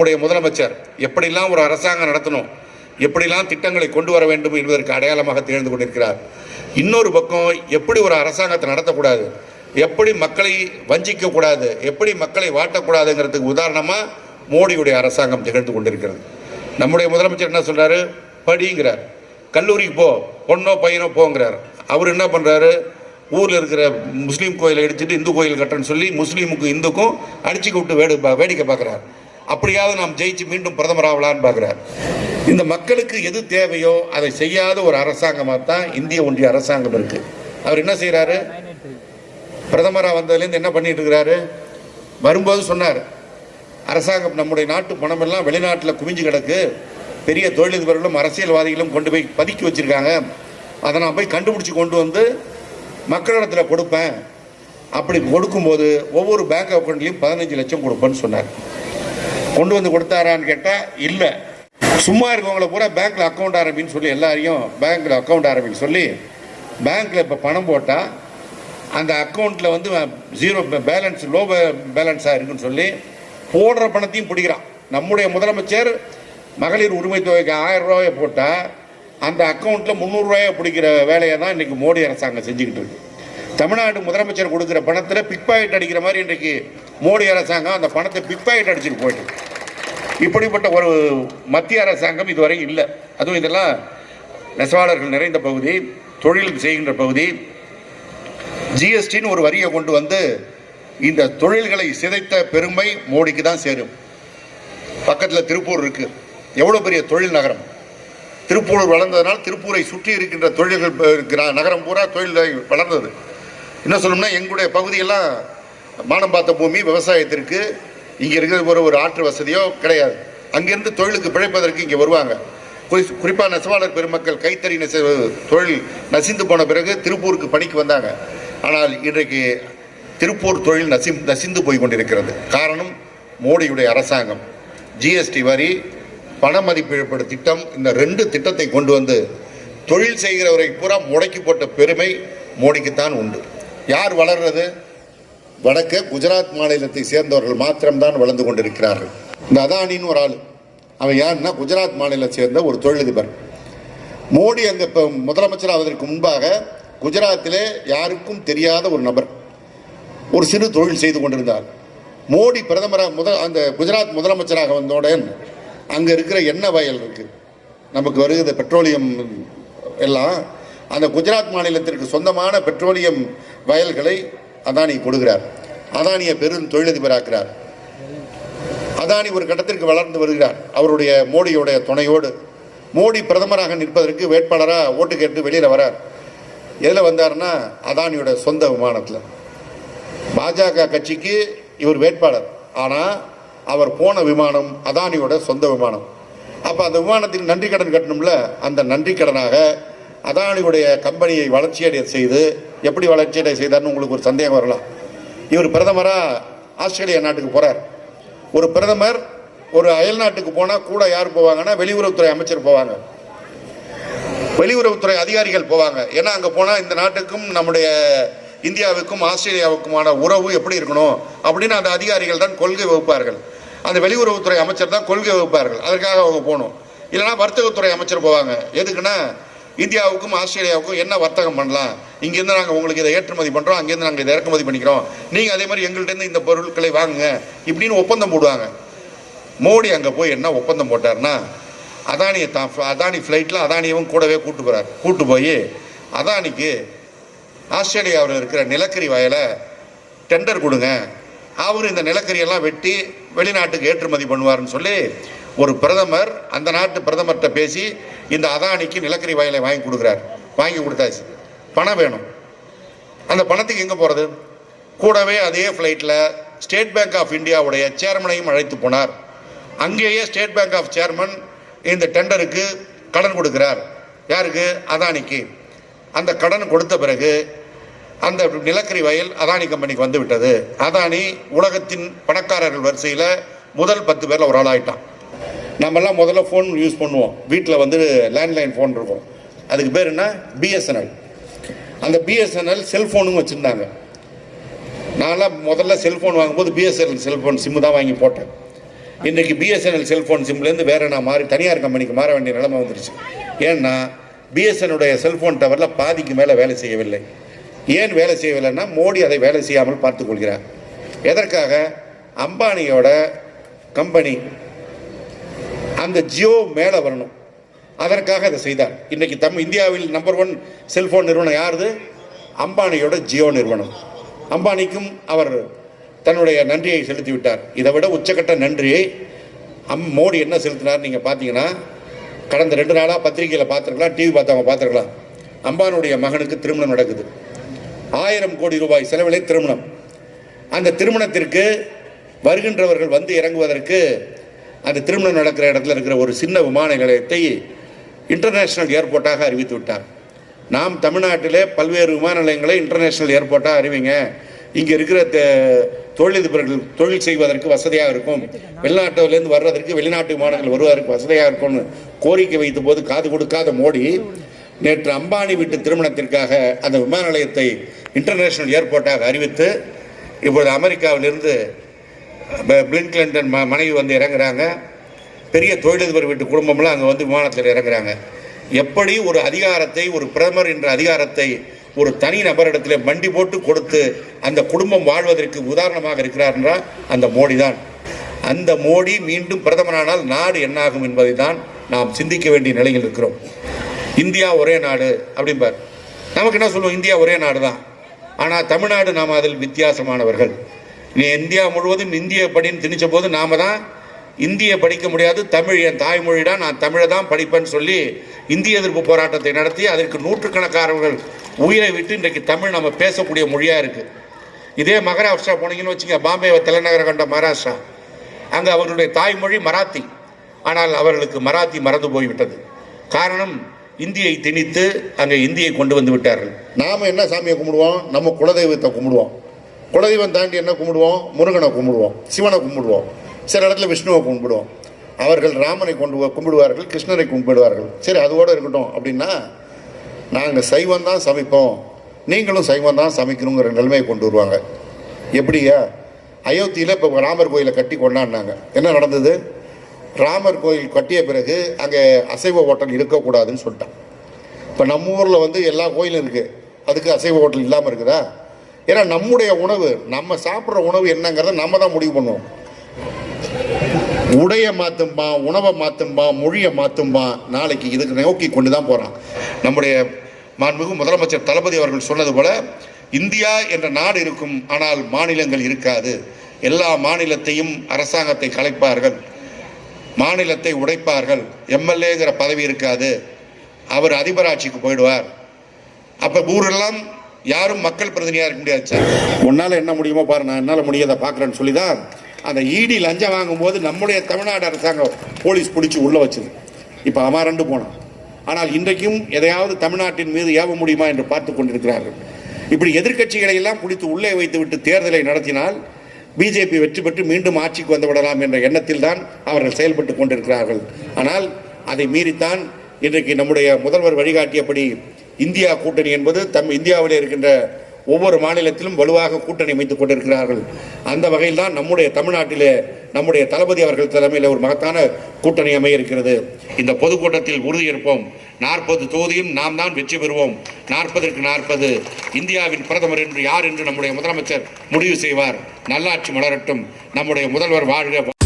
நம்முடைய முதலமைச்சர் எப்படிலாம் ஒரு அரசாங்கம் நடத்தணும் எப்படிலாம் திட்டங்களை கொண்டு வர வேண்டும் என்பதற்கு அடையாளமாக திகழ்ந்து கொண்டிருக்கிறார். இன்னொரு பக்கம் எப்படி ஒரு அரசாங்கத்தை நடத்தக்கூடாது எப்படி மக்களை வஞ்சிக்கக்கூடாது எப்படி மக்களை வாட்டக்கூடாதுங்கிறதுக்கு உதாரணமாக மோடியுடைய அரசாங்கம் திகழ்ந்து கொண்டிருக்கிறது. நம்முடைய முதலமைச்சர் என்ன சொல்கிறாரு படிங்கிறார். கல்லூரிக்கு போ பொண்ணோ பையனோ போங்கிறார். அவர் என்ன பண்ணுறாரு ஊரில் இருக்கிற முஸ்லீம் கோயிலை இடிச்சிட்டு இந்து கோயில் கட்டுறேன்னு சொல்லி முஸ்லீமுக்கும் இந்துக்கும் அடிச்சு விட்டு வேடு வேடிக்கை பார்க்குறார். அப்படியாவது நாம் ஜெயிச்சு மீண்டும் பிரதமர் ஆகலான்னு பார்க்குறார். இந்த மக்களுக்கு எது தேவையோ அதை செய்யாத ஒரு அரசாங்கமாக தான் இந்திய ஒன்றிய அரசாங்கம் இருக்கு. அவர் என்ன செய்கிறாரு பிரதமராக வந்ததுலேருந்து என்ன பண்ணிட்டு இருக்கிறாரு? வரும்போது சொன்னார் அரசாங்கம் நம்முடைய நாட்டு பணமெல்லாம் வெளிநாட்டில் குவிஞ்சு கிடக்கு. பெரிய தொழிலதிபர்களும் அரசியல்வாதிகளும் கொண்டு போய் பதுக்கி வச்சுருக்காங்க. அதை நான் போய் கண்டுபிடிச்சி கொண்டு வந்து மக்களிடத்தில் கொடுப்பேன். அப்படி கொடுக்கும்போது ஒவ்வொரு பேங்க் அக்கௌண்ட்லேயும் பதினஞ்சு லட்சம் கொடுப்பேன்னு சொன்னார். கொண்டு வந்து கொடுத்தாரான்னு கேட்டால் இல்லை. சும்மா இருக்கவங்கள பூரா பேங்க்கில் அக்கௌண்ட் ஆரம்பின்னு சொல்லி எல்லாரையும் பேங்க்கில் அக்கௌண்ட் ஆரம்பின்னு சொல்லி பேங்க்கில் இப்போ பணம் போட்டால் அந்த அக்கௌண்ட்டில் வந்து ஜீரோ பேலன்ஸ் லோ பேலன்ஸாக இருக்குன்னு சொல்லி போடுற பணத்தையும் பிடிக்கிறான். நம்முடைய முதலமைச்சர் மகளிர் உரிமை தொகைக்கு ஆயிரம் ரூபாயை போட்டால் அந்த அக்கௌண்ட்டில் முந்நூறுரூவாயை பிடிக்கிற வேலையை தான் இன்றைக்கி மோடி அரசாங்கம் செஞ்சுக்கிட்டு இருக்கு. தமிழ்நாடு முதலமைச்சர் கொடுக்குற பணத்தில் பிக் பாக்கெட் அடிக்கிற மாதிரி இன்றைக்கு மோடி அரசாங்கம் அந்த பணத்தை பிக் அடிச்சுட்டு போயிட்டு இப்படிப்பட்ட ஒரு மத்திய அரசாங்கம் இதுவரை இல்லை. அதுவும் இதெல்லாம் நெசவாளர்கள் நிறைந்த பகுதி தொழில் செய்கின்ற பகுதி. ஜிஎஸ்டின்னு ஒரு வரியை கொண்டு வந்து இந்த தொழில்களை சிதைத்த பெருமை மோடிக்கு தான் சேரும். பக்கத்தில் திருப்பூர் இருக்கு. எவ்வளோ பெரிய தொழில் நகரம். திருப்பூர் வளர்ந்ததுனால் திருப்பூரை சுற்றி இருக்கின்ற தொழில்கள் கிரா- நகரம் பூரா தொழில் வளர்ந்தது. என்ன சொல்லணும்னா எங்களுடைய பகுதியெல்லாம் மானம் பார்த்த பூமி விவசாயத்திற்கு இங்கே இருக்கிற ஒரு ஒரு ஆற்று வசதியோ கிடையாது. அங்கேருந்து தொழிலுக்கு பிழைப்பதற்கு இங்கே வருவாங்க. குறி- நெசவாளர் பெருமக்கள் கைத்தறி நெசவு தொழில் நசிந்து போன பிறகு திருப்பூருக்கு பணிக்கு வந்தாங்க. ஆனால் இன்றைக்கு திருப்பூர் தொழில் நசி நசிந்து போய் கொண்டிருக்கிறது. காரணம் மோடியுடைய அரசாங்கம். ஜிஎஸ்டி வரி பண மதிப்பிழப்பீடு திட்டம் இந்த ரெண்டு திட்டத்தை கொண்டு வந்து தொழில் செய்கிறவரை பூரா முடக்கி போட்ட பெருமை மோடிக்குத்தான் உண்டு. யார் வளர்றது? வடக்கு குஜராத் மாநிலத்தை சேர்ந்தவர்கள் மாத்திரம்தான் வளர்ந்து கொண்டிருக்கிறார்கள். இந்த அதானின்னு ஒரு ஆள். அவன் யாருன்னா குஜராத் மாநிலத்தை சேர்ந்த ஒரு தொழிலதிபர். மோடி அங்கே இப்போ முதலமைச்சர் ஆவதற்கு முன்பாக குஜராத்திலே யாருக்கும் தெரியாத ஒரு நபர் ஒரு சிறு தொழில் செய்து கொண்டிருந்தார். மோடி பிரதமராக முதல் அந்த குஜராத் முதலமைச்சராக வந்தவுடன் அங்கே இருக்கிற எண்ணெய் வயல் இருக்குது நமக்கு வருகிற பெட்ரோலியம் எல்லாம். அந்த குஜராத் மாநிலத்திற்கு சொந்தமான பெட்ரோலியம் வயல்களை அதானி கொடுக்கிறார். அதானியை பெரும் தொழிலதிபராக்கிறார். அதானி ஒரு கட்டத்திற்கு வளர்ந்து வருகிறார். அவருடைய மோடியுடைய துணையோடு. மோடி பிரதமராக நிற்பதற்கு வேட்பாளராக ஓட்டு கேட்டு வெளியில் வரார். எதில் வந்தாருன்னா அதானியோட சொந்த விமானத்தில். பாஜக கட்சிக்கு இவர் வேட்பாளர். ஆனால் அவர் போன விமானம் அதானியோட சொந்த விமானம். அப்போ அந்த விமானத்துக்கு நன்றி கடன் கட்டணும்ல அந்த நன்றி கடனாக அதானியுடைய கம்பெனியை வளர்ச்சியடைய செய்து எப்படி வளர்ச்சியடை செய்தார்னு உங்களுக்கு ஒரு சந்தேகம் வரலாம். இவர் பிரதமராக ஆஸ்திரேலியா நாட்டுக்கு போகிறார் ஒரு பிரதமர் ஒரு அயல் நாட்டுக்கு போனால் கூட யார் போவாங்கன்னா வெளியுறவுத்துறை அமைச்சர் போவாங்க. வெளியுறவுத்துறை அதிகாரிகள் போவாங்க. ஏன்னா அங்கே போனால் இந்த நாட்டுக்கும் நம்முடைய இந்தியாவுக்கும் ஆஸ்திரேலியாவுக்குமான உறவு எப்படி இருக்கணும் அப்படின்னு அந்த அதிகாரிகள் தான் கொள்கை வகுப்பார்கள். அந்த வெளியுறவுத்துறை அமைச்சர் தான் கொள்கை வகுப்பார்கள். அதற்காக அவங்க போகணும். இல்லைன்னா வர்த்தகத்துறை அமைச்சர் போவாங்க. எதுக்குன்னா இந்தியாவுக்கும் ஆஸ்திரேலியாவுக்கும் என்ன வர்த்தகம் பண்ணலாம்? இங்கேருந்து நாங்கள் உங்களுக்கு இதை ஏற்றுமதி பண்ணுறோம் அங்கேருந்து நாங்கள் இதை இறக்குமதி பண்ணிக்கிறோம். நீங்கள் அதே மாதிரி எங்கள்கிட்டருந்து இந்த பொருட்களை வாங்குங்க. இப்படின்னு ஒப்பந்தம் போடுவாங்க. மோடி அங்கே போய் என்ன ஒப்பந்தம் போட்டார்னா அதானியை தான் அதானி ஃப்ளைட்டில் அதானியவும் கூடவே கூட்டு போகிறார் கூட்டு போய் அதானிக்கு ஆஸ்திரேலியாவில் இருக்கிற நிலக்கரி வயலை டெண்டர் கொடுங்க. அவர் இந்த நிலக்கரியெல்லாம் வெட்டி வெளிநாட்டுக்கு ஏற்றுமதி பண்ணுவார்னு சொல்லி ஒரு பிரதமர் அந்த நாட்டு பிரதமர்கிட்ட பேசி இந்த அதானிக்கு நிலக்கரி வயலை வாங்கி கொடுக்குறாரு. வாங்கி கொடுத்தாச்சு. பணம் வேணும். அந்த பணத்துக்கு எங்கே போகிறது கூடவே அதே ஃப்ளைட்டில் ஸ்டேட் பேங்க் ஆஃப் இந்தியாவுடைய சேர்மனையும் அழைத்து போனார். அங்கேயே ஸ்டேட் பேங்க் ஆஃப் சேர்மன் இந்த டெண்டருக்கு கடன் கொடுக்கிறார். யாருக்கு? அதானிக்கு. அந்த கடன் கொடுத்த பிறகு அந்த நிலக்கரி வயல் அதானி கம்பெனிக்கு வந்து விட்டது. அதானி உலகத்தின் பணக்காரர்கள் வரிசையில் முதல் பத்து பேரில் ஒரு ஆள் ஆகிட்டான் நம்மெல்லாம் முதல்ல ஃபோன் யூஸ் பண்ணுவோம். வீட்டில் வந்து லேண்ட்லைன் ஃபோன் இருக்கும். அதுக்கு பேர் என்ன? பிஎஸ்என்எல் அந்த பிஎஸ்என்எல் செல்ஃபோனும் வச்சுருந்தாங்க. நான்லாம் முதல்ல செல்ஃபோன் வாங்கும்போது பிஎஸ்என்எல் செல்ஃபோன் சிம்மு தான் வாங்கி போட்டேன். இன்றைக்கி பிஎஸ்என்எல் செல்ஃபோன் சிம்லேருந்து வேறு நான் மாறி தனியார் கம்பெனிக்கு மாற வேண்டிய நிலைமை வந்துருச்சு. ஏன்னா பிஎஸ்என்னுடைய செல்ஃபோன் டவரில் பாதிக்கு மேலே வேலை செய்யவில்லை. ஏன் வேலை செய்யவில்லைன்னா மோடி அதை வேலை செய்யாமல் பார்த்துக்கொள்கிறார் எதற்காக? அம்பானியோட கம்பெனி அந்த ஜியோ மேலே வரணும். அதற்காக அதை செய்தார். இன்றைக்கி தம் இந்தியாவில் நம்பர் ஒன் செல்ஃபோன் நிறுவனம் யாருது? அம்பானியோட ஜியோ நிறுவனம். அம்பானிக்கும் அவர் தன்னுடைய நன்றியை செலுத்திவிட்டார். இதை விட உச்சக்கட்ட நன்றியை அம் மோடி என்ன செலுத்தினார் நீங்கள் பார்த்தீங்கன்னா கடந்த ரெண்டு நாளாக பத்திரிகையில் பார்த்துருக்கலாம் டிவி பார்த்தவங்க பார்த்துருக்கலாம். அம்பானுடைய மகனுக்கு திருமணம் நடக்குது. ஆயிரம் கோடி ரூபாய் செலவிலே திருமணம். அந்த திருமணத்திற்கு வருகின்றவர்கள் வந்து இறங்குவதற்கு அந்த திருமணம் நடக்கிற இடத்துல இருக்கிற ஒரு சின்ன விமான நிலையத்தை இன்டர்நேஷ்னல் ஏர்போர்ட்டாக அறிவித்து விட்டார். நாம் தமிழ்நாட்டிலே பல்வேறு விமான நிலையங்களை இன்டர்நேஷ்னல் ஏர்போர்ட்டாக அறிவிங்க. இங்கே இருக்கிற தொழிலதிபர்கள் தொழில் செய்வதற்கு வசதியாக இருக்கும். வெளிநாட்டிலேருந்து வர்றதற்கு வெளிநாட்டு விமானங்கள் வருவதற்கு வசதியாக இருக்கும்னு கோரிக்கை வைத்த போது காது கொடுக்காத மோடி நேற்று அம்பானி வீட்டு திருமணத்திற்காக அந்த விமான நிலையத்தை இன்டர்நேஷ்னல் ஏர்போர்ட்டாக அறிவித்து இப்பொழுது அமெரிக்காவிலிருந்து பிளின் கிளின்டன் ம மனைவி வந்து இறங்குறாங்க. பெரிய தொழிலதிபர் வீட்டு குடும்பம்லாம் அங்கே வந்து விமானத்தில் இறங்குறாங்க. எப்படி ஒரு அதிகாரத்தை ஒரு பிரதமர் என்ற அதிகாரத்தை ஒரு தனி நபரிடத்தில் மண்டி போட்டு கொடுத்து அந்த குடும்பம் வாழ்வதற்கு உதாரணமாக இருக்கிறார் என்றால் அந்த மோடி தான். அந்த மோடி மீண்டும் பிரதமரானால் நாடு என்னாகும் என்பதை தான் நாம் சிந்திக்க வேண்டிய நிலையில் இருக்கிறோம். இந்தியா ஒரே நாடு அப்படிம்பார். நமக்கு என்ன சொல்லுவோம்? இந்தியா ஒரே நாடு தான் ஆனால் தமிழ்நாடு நாம் அதில் வித்தியாசமானவர்கள். இந்தியா முழுவதும் இந்திய படின்னு திணிச்ச போது நாம தான் இந்திய படிக்க முடியாது தமிழ் என் தாய்மொழிடா நான் தமிழை தான் படிப்பேன்னு சொல்லி இந்திய எதிர்ப்பு போராட்டத்தை நடத்தி அதற்கு நூற்றுக்கணக்கானவர்கள் உயிரை விட்டு இன்றைக்கு தமிழ் நம்ம பேசக்கூடிய மொழியாக இருக்குது இதே மகாராஷ்டிரா போனீங்கன்னு வச்சுங்க பாம்பே தலைநகர கண்ட மகாராஷ்டிரா. அங்கே அவர்களுடைய தாய்மொழி மராத்தி. ஆனால் அவர்களுக்கு மராத்தி மறந்து போய்விட்டது. காரணம் இந்தியை திணித்து அங்கே இந்தியை கொண்டு வந்து விட்டார்கள். நாம் என்ன சாமியை கும்பிடுவோம்? நம்ம குலதெய்வத்தை கும்பிடுவோம். குலதெய்வம் தாண்டி என்ன கும்பிடுவோம்? முருகனை கும்பிடுவோம் சிவனை கும்பிடுவோம். சில இடத்துல விஷ்ணுவை கும்பிடுவோம். அவர்கள் ராமனை கொண்டு கும்பிடுவார்கள் கிருஷ்ணரை கும்பிடுவார்கள். சரி அதோடு இருக்கட்டும். அப்படின்னா நாங்கள் சைவம் தான் சமைப்போம். நீங்களும் சைவம் தான் சமைக்கணுங்கிற நிலைமையை கொண்டு வருவாங்க. எப்படியா? அயோத்தியில் இப்போ ராமர் கோயிலை கட்டி கொண்டாடினாங்க. என்ன நடந்தது? ராமர் கோயில் கட்டிய பிறகு அங்கே அசைவ ஹோட்டல் இருக்கக்கூடாதுன்னு சொல்லிட்டான் இப்போ நம்ம ஊரில் வந்து எல்லா கோயிலும் இருக்குது அதுக்கு அசைவ ஹோட்டல் இல்லாமல் இருக்குதா? ஏன்னா நம்முடைய உணவு நம்ம சாப்பிட்ற உணவு என்னங்கிறத நம்ம தான் முடிவு பண்ணுவோம். உடையை மாற்றும்பா உணவை மாற்றும்பா மொழியை மாற்றும்பா நாளைக்கு இதுக்கு நோக்கி கொண்டு தான் போகிறான் நம்முடைய மாண்புமிகு முதலமைச்சர் தளபதி அவர்கள் சொன்னது போல இந்தியா என்ற நாடு இருக்கும் ஆனால் மாநிலங்கள் இருக்காது. எல்லா மாநிலத்தையும் அரசாங்கத்தை கலைப்பார்கள். மாநிலத்தை உடைப்பார்கள். எம்எல்ஏங்கிற பதவி இருக்காது. அவர் அதிபராட்சிக்கு போயிடுவார். அப்போ ஊரெல்லாம் யாரும் மக்கள் பிரதிநிதியாக இருக்க முடியாது சார். உன்னால் என்ன முடியுமோ பாரு நான் என்னால் முடியாத பார்க்குறேன்னு சொல்லி தான் அந்த இடி லஞ்சம் வாங்கும்போது நம்முடைய தமிழ்நாடு அரசாங்கம் போலீஸ் பிடிச்சி உள்ளே வச்சுது. இப்போ அவன் ரெண்டு போனான். ஆனால் இன்றைக்கும் எதையாவது தமிழ்நாட்டின் மீது ஏவ முடியுமா என்று பார்த்து கொண்டிருக்கிறார்கள். இப்படி எதிர்க்கட்சிகளை எல்லாம் பிடித்து உள்ளே வைத்துவிட்டு தேர்தலை நடத்தினால் பிஜேபி வெற்றி பெற்று மீண்டும் ஆட்சிக்கு வந்து விடலாம் என்ற எண்ணத்தில் தான் அவர்கள் செயல்பட்டு கொண்டிருக்கிறார்கள். ஆனால் அதை மீறித்தான் இன்றைக்கு நம்முடைய முதல்வர் வழிகாட்டியபடி இந்தியா கூட்டணி என்பது தம் இந்தியாவிலே இருக்கின்ற ஒவ்வொரு மாநிலத்திலும் வலுவாக கூட்டணி அமைத்துக் கொண்டிருக்கிறார்கள். அந்த வகையில் தான் நம்முடைய தமிழ்நாட்டிலே நம்முடைய தளபதி அவர்கள் தலைமையில் ஒரு மகத்தான கூட்டணி அமைய இருக்கிறது. இந்த பொதுக்கூட்டத்தில் உறுதியேற்போம் நாற்பது தொகுதியும் நாம் தான் வெற்றி பெறுவோம். நாற்பதற்கு நாற்பது. இந்தியாவின் பிரதமர் என்று யார் என்று நம்முடைய முதலமைச்சர் முடிவு செய்வார். நல்லாட்சி மலரட்டும். நம்முடைய முதல்வர் வாழ்க